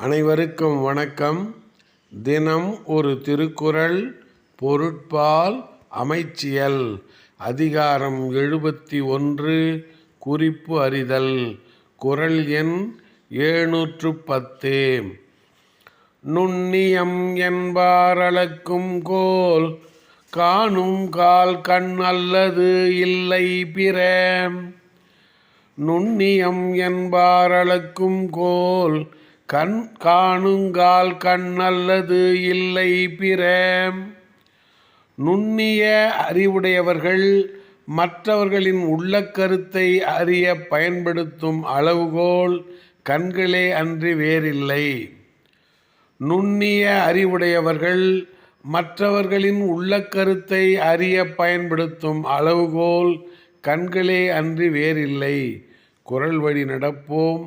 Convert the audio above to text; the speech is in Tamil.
அனைவருக்கும் வணக்கம். தினம் ஒரு திருக்குறள் பொருட்பால் அமைச்சியல். அதிகாரம் எழுபத்தி ஒன்று குறிப்பு அறிதல். குறள் எண் ஏழ்நூற்று பத்து. நுண்ணியம் என்பார் அளக்கும் கோல் காணும் கால் கண் அல்லது இல்லை பிற. நுண்ணியம் என்பாரளக்கும் கோல் கண் காணுங்கால் கண் அல்லது இல்லை பிற நுண்ணிய அறிவுடையவர்கள் மற்றவர்களின் உள்ள கருத்தை அறிய பயன்படுத்தும் அளவுகோல் கண்களே அன்றி வேறில்லை. நுண்ணிய அறிவுடையவர்கள் மற்றவர்களின் உள்ள கருத்தை அறிய பயன்படுத்தும் அளவுகோல் கண்களே அன்றி வேறில்லை. குரல் வழி நடப்போம்.